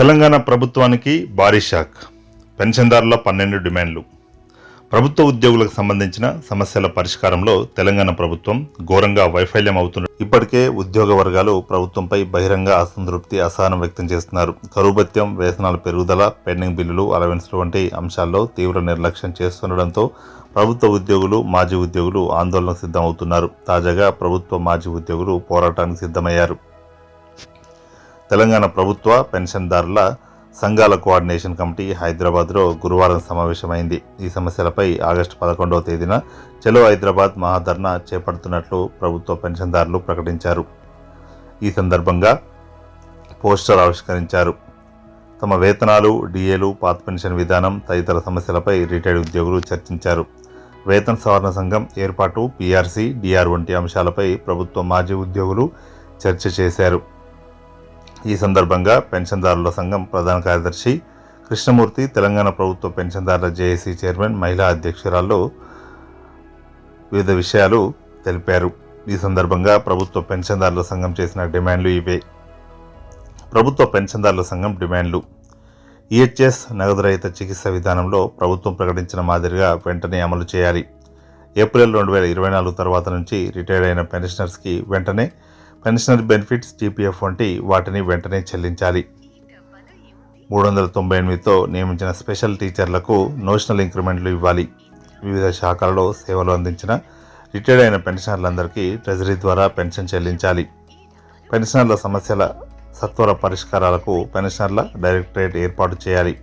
తెలంగాణ ప్రభుత్వానికి భారీ షాక్. పెన్షన్దారుల పన్నెండు డిమాండ్లు. ప్రభుత్వ ఉద్యోగులకు సంబంధించిన సమస్యల పరిష్కారంలో తెలంగాణ ప్రభుత్వం ఘోరంగా వైఫల్యం అవుతున్న ఇప్పటికే ఉద్యోగ వర్గాలు ప్రభుత్వంపై బహిరంగ అసంతృప్తి అసహనం వ్యక్తం చేస్తున్నారు. కరువు వేసనాల వేతనాల పెరుగుదల పెండింగ్ బిల్లులు అలవెన్స్లు వంటి అంశాల్లో తీవ్ర నిర్లక్ష్యం చేస్తుండడంతో ప్రభుత్వ ఉద్యోగులు మాజీ ఉద్యోగులు ఆందోళనకు సిద్ధమవుతున్నారు. తాజాగా ప్రభుత్వ మాజీ ఉద్యోగులు పోరాటానికి సిద్ధమయ్యారు. తెలంగాణ ప్రభుత్వ పెన్షన్దారుల సంఘాల కోఆర్డినేషన్ కమిటీ హైదరాబాద్లో గురువారం సమావేశమైంది. ఈ సమస్యలపై ఆగస్టు పదకొండవ తేదీన చలో హైదరాబాద్ మహాధర్నా చేపడుతున్నట్లు ప్రభుత్వ పెన్షన్దారులు ప్రకటించారు. ఈ సందర్భంగా పోస్టర్ ఆవిష్కరించారు. తమ వేతనాలు డిఏలు పాత పెన్షన్ విధానం తదితర సమస్యలపై రిటైర్డ్ ఉద్యోగులు చర్చించారు. వేతన సవరణ సంఘం ఏర్పాటు పీఆర్సీ డిఆర్ వంటి అంశాలపై ప్రభుత్వ మాజీ ఉద్యోగులు చర్చ చేశారు. ఈ సందర్భంగా పెన్షన్దారుల సంఘం ప్రధాన కార్యదర్శి కృష్ణమూర్తి తెలంగాణ ప్రభుత్వ పెన్షన్దారుల జేఏసీ చైర్మన్ మహిళా అధ్యక్షురాల్లో వివిధ విషయాలు తెలిపారు. ఈ సందర్భంగా ప్రభుత్వ పెన్షన్దారుల సంఘం చేసిన డిమాండ్లు ఇవే. ప్రభుత్వ పెన్షన్దారుల సంఘం డిమాండ్లు. ఈహెచ్ఎస్ నగదురహిత చికిత్స విధానంలో ప్రభుత్వం ప్రకటించిన మాదిరిగా వెంటనే అమలు చేయాలి. ఏప్రిల్ రెండు వేల ఇరవై నాలుగు తర్వాత నుంచి రిటైర్ అయిన పెన్షనర్స్కి వెంటనే పెన్షనర్ బెనిఫిట్స్ టీపీఎఫ్ వంటి వాటిని వెంటనే చెల్లించాలి. మూడు వందల తొంభై ఎనిమిదితో నియమించిన స్పెషల్ టీచర్లకు నోషనల్ ఇంక్రిమెంట్లు ఇవ్వాలి. వివిధ శాఖలలో సేవలు అందించిన రిటైర్డ్ అయిన పెన్షనర్లందరికీ ట్రెజరీ ద్వారా పెన్షన్ చెల్లించాలి. పెన్షనర్ల సమస్యల సత్వర పరిష్కారాలకు పెన్షనర్ల డైరెక్టరేట్ ఏర్పాటు చేయాలి.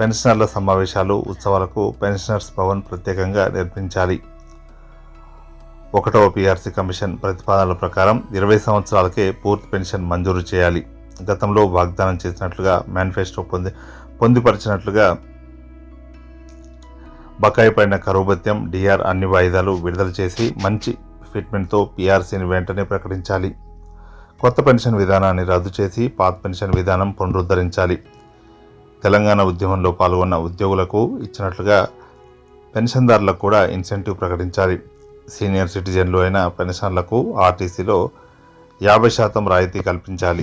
పెన్షనర్ల సమావేశాలు ఉత్సవాలకు పెన్షనర్స్ భవన్ ప్రత్యేకంగా నిర్మించాలి. ఒకటవ పీఆర్సీ కమిషన్ ప్రతిపాదనల ప్రకారం ఇరవై సంవత్సరాలకే పూర్తి పెన్షన్ మంజూరు చేయాలి. గతంలో వాగ్దానం చేసినట్లుగా మేనిఫెస్టో పొంది పొందుపరిచినట్లుగా బకాయి పడిన కరువుభత్యం డిఆర్ అన్ని వాయిదాలు విడుదల చేసి మంచి ఫిట్మెంట్తో పీఆర్సీని వెంటనే ప్రకటించాలి. కొత్త పెన్షన్ విధానాన్ని రద్దు చేసి పాత పెన్షన్ విధానం పునరుద్ధరించాలి. తెలంగాణ ఉద్యమంలో పాల్గొన్న ఉద్యోగులకు ఇచ్చినట్లుగా పెన్షన్దారులకు కూడా ఇన్సెంటివ్ ప్రకటించాలి. సీనియర్ సిటిజన్లు అయిన పెన్షన్లకు ఆర్టీసీలో యాభై శాతం రాయితీ కల్పించాలి.